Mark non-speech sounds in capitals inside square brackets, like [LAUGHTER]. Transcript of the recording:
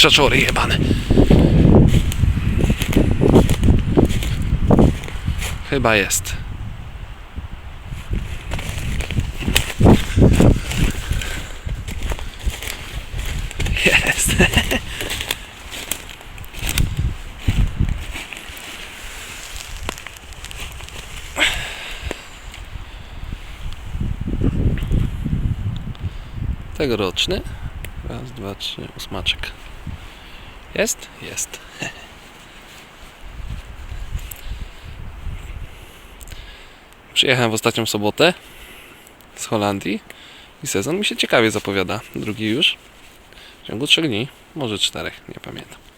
kurczaczory jebane. Chyba jest. Jest. Tegoroczny. Raz, dwa, trzy, ósmaczek. Jest? Jest. [LAUGHS] Przyjechałem w ostatnią sobotę z Holandii i sezon mi się ciekawie zapowiada. Drugi już. W ciągu trzech dni, może czterech, nie pamiętam.